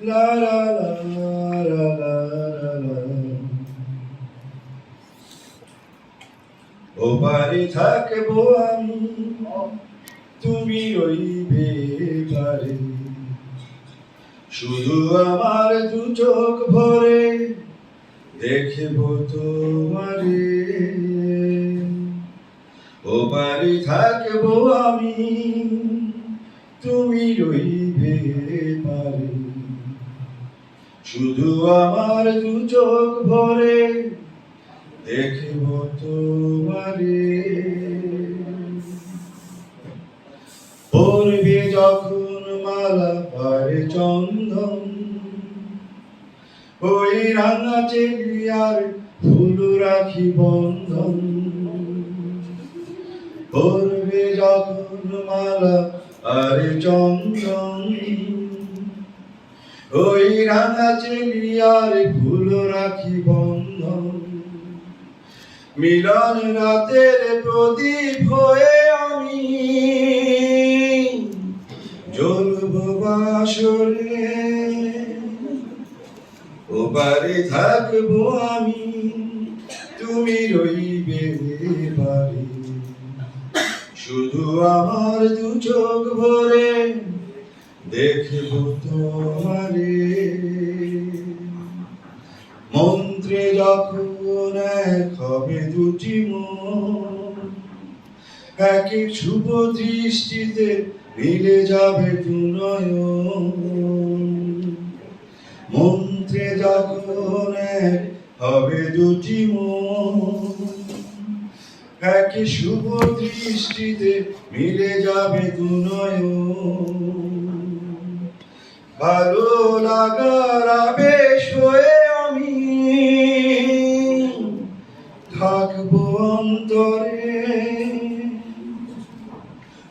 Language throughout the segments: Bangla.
লা লা। ওপারে থাকব আমি, তুমি রইবে পারে শুধু আমার দু চোখ ভরে দেখব তোমারে থাকব আমি, তুমি রইবে পারে। শুধু আমার দু চোখ ভরে দেখব তোমারে। পড়বে যখন মালা পারে চন্দন, ওই রাঙা চেলিয়ার ফুল রাখি বন্ধন। পড়বে যখন মালা আর চন্দন। ওই রাঙা চেলিয়ার ফুল রাখি বন্ধন। মিলন রাতের প্রদীপ হয়ে আমি জ্বলব বাসরে। ওপারে থাকব আমি, তুমি রইবে শুধু আমার দু চোখ ভরে দেখব তোমারে। মন্ত্রে যখন এক হবে দুটি মন একই শুভ দৃষ্টিতে মিলে যাবে দু নয়ন। মন্ত্রে যখন এক হবে দুটি মন একই শুভ দৃষ্টিতে মিলে যাবে দু নয়ন ভালো লাগার আবেশ হয়ে আমি থাকব অন্তরে।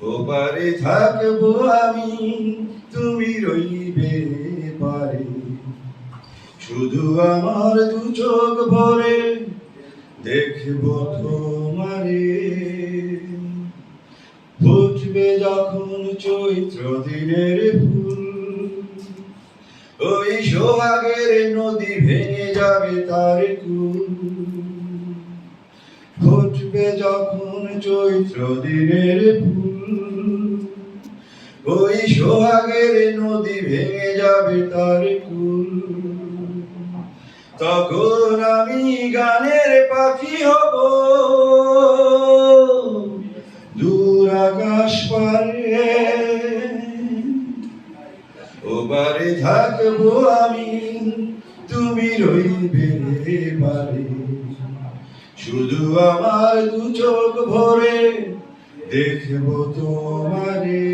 ওপারে থাকব আমি, তুমি রইবে পারে। শুধু আমার দু চোখ ভরে দেখব তোমারে। ফুটবে যখন চৈত্র দিনের ফুল, ওই সোহাগের নদী ভেঙে যাবে তার কুল। ফুটবে যখন চৈত্র দিনের ফুল, ওই সোহাগের নদী ভেঙে যাবে তার কুল। তখন আমি গানের পাখি হব। দূর আকাশ পারে ওপারে থাকব আমি, তুমি রইবে পারে শুধু আমার দু চোখ ভরে দেখব তোমারে।